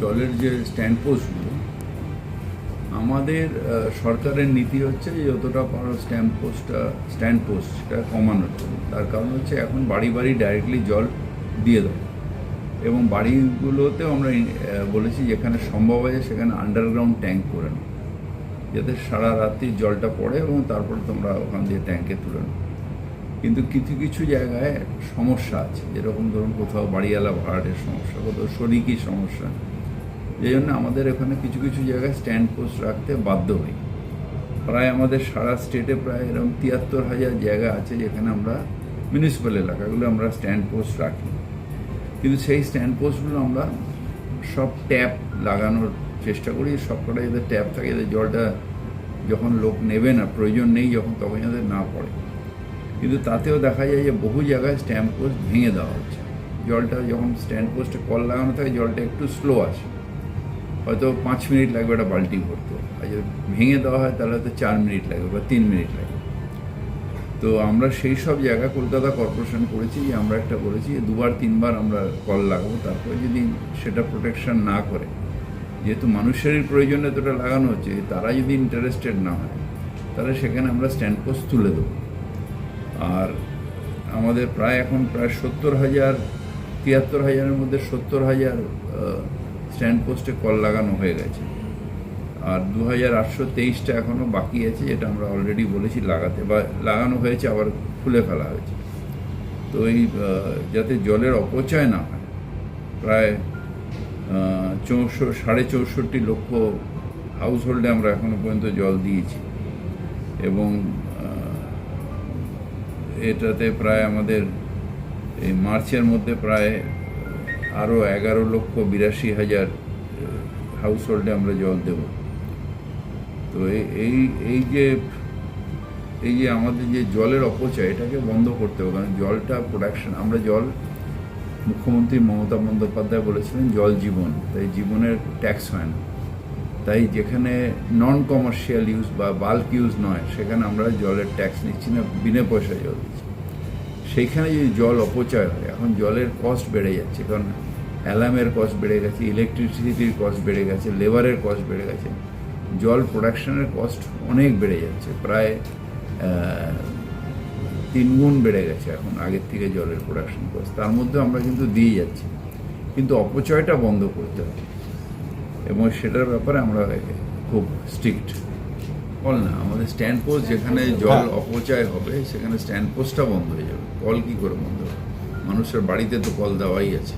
জলের যে স্ট্যান্ড পোস্টগুলো আমাদের সরকারের নীতি হচ্ছে যে যতটা পারো স্ট্যাম্প পোস্টটা স্ট্যান্ড পোস্ট সেটা কমানোর জন্য। তার কারণ হচ্ছে এখন বাড়ি বাড়ি ডাইরেক্টলি জল দিয়ে দেয় এবং বাড়িগুলোতেও আমরা বলেছি যেখানে সম্ভব হয় সেখানে আন্ডারগ্রাউন্ড ট্যাঙ্ক করে নাও। যাতে সারা রাত্রি জলটা পড়ে এবং তারপরে তোমরা ওখান দিয়ে ট্যাঙ্কে তুলে নাও। কিন্তু কিছু কিছু জায়গায় সমস্যা আছে। যেরকম ধরুন কোথাও বাড়িওয়ালা ভাড়াটের সমস্যা, কোথাও শরিকি সমস্যা। এই জন্য আমাদের এখানে কিছু কিছু জায়গায় স্ট্যান্ড পোস্ট রাখতে বাধ্য হই। প্রায় আমাদের সারা স্টেটে প্রায় এরকম তিয়াত্তর হাজার জায়গা আছে যেখানে আমরা মিউনিসিপ্যাল এলাকাগুলো আমরা স্ট্যান্ড পোস্ট রাখি। কিন্তু সেই স্ট্যান্ড পোস্টগুলো আমরা সব ট্যাপ লাগানোর চেষ্টা করি, সবকটা যাতে ট্যাপ থাকে, যাতে জলটা যখন লোক নেবে না, প্রয়োজন নেই যখন, তখন যাতে না পড়ে। কিন্তু তাতেও দেখা যায় যে বহু জায়গায় স্ট্যাম্প পোস্ট ভেঙে দেওয়া হচ্ছে। জলটা যখন স্ট্যান্ড পোস্টে কল লাগানো থাকে, জলটা একটু স্লো আসে। হয়তো পাঁচ মিনিট লাগবে একটা বালতি ভরতে। আর যদি ভেঙে দেওয়া হয় তাহলে হয়তো চার মিনিট লাগবে বা তিন মিনিট লাগবে। তো আমরা সেই সব জায়গা কলকাতা কর্পোরেশন করেছি, যে আমরা একটা করেছি যে দুবার, তিনবার আমরা কল লাগাবো, তারপরে যদি সেটা প্রোটেকশন না করে, যেহেতু মানুষেরই প্রয়োজনে তোটা লাগানো হচ্ছে, তারা যদি ইন্টারেস্টেড না হয়, তাহলে সেখানে আমরা স্ট্যান্ড পোস্ট তুলে দেবো। আর আমাদের প্রায় এখন প্রায় সত্তর হাজার, তিয়াত্তর হাজারের মধ্যে সত্তর হাজার স্ট্যান্ড পোস্টে কল লাগানো হয়ে গেছে। আর দু হাজার আটশো তেইশটা এখনও বাকি আছে, যেটা আমরা অলরেডি বলেছি লাগাতে। বা লাগানো হয়েছে, আবার খুলে ফেলা হয়েছে। তো এই যাতে জলের অপচয় না হয়, প্রায় চৌষট্টি সাড়ে চৌষট্টি লক্ষ হাউস হোল্ডে আমরা এখনও পর্যন্ত জল দিয়েছি। এবং এটাতে প্রায় আমাদের এই মার্চের মধ্যে প্রায় আরও এগারো লক্ষ বিরাশি হাজার হাউস হোল্ডে আমরা জল দেব। তো এই- এই যে এই যে আমাদের যে জলের অপচয়, এটাকে বন্ধ করতে হবে। কারণ জলটা প্রোডাকশন আমরা জল, মুখ্যমন্ত্রী মমতা বন্দ্যোপাধ্যায় বলেছিলেন, জল জীবন। তাই জীবনের ট্যাক্স হয় না। তাই যেখানে নন কমার্শিয়াল ইউজ বা বাল্ক ইউজ নয়, সেখানে আমরা জলের ট্যাক্স নিচ্ছি না, বিনা পয়সায় জল দিচ্ছি। সেইখানে যদি জল অপচয় হয় এখন জলের কস্ট বেড়ে যাচ্ছে। কারণ অ্যালার্মের কস্ট বেড়ে গেছে ইলেকট্রিসিটির কস্ট বেড়ে গেছে লেবারের কস্ট বেড়ে গেছে। জল প্রোডাকশনের কস্ট অনেক বেড়ে যাচ্ছে প্রায় আহ, তিন গুণ বেড়ে গেছে এখন আগের থেকে জলের প্রোডাকশন কস্ট তার মধ্যে আমরা কিন্তু দিয়ে যাচ্ছি। কিন্তু অপচয়টা বন্ধ করতে হবে। এবং সেটার ব্যাপারে আমরা খুব স্ট্রিক্ট কল না আমাদের স্ট্যান্ড পোস্ট যেখানে জল অপচয় হবে সেখানে স্ট্যান্ড পোস্টটা বন্ধ হয়ে যাবে। কল কী করে বন্ধ হবে? মানুষের বাড়িতে তো কল দেওয়াই আছে।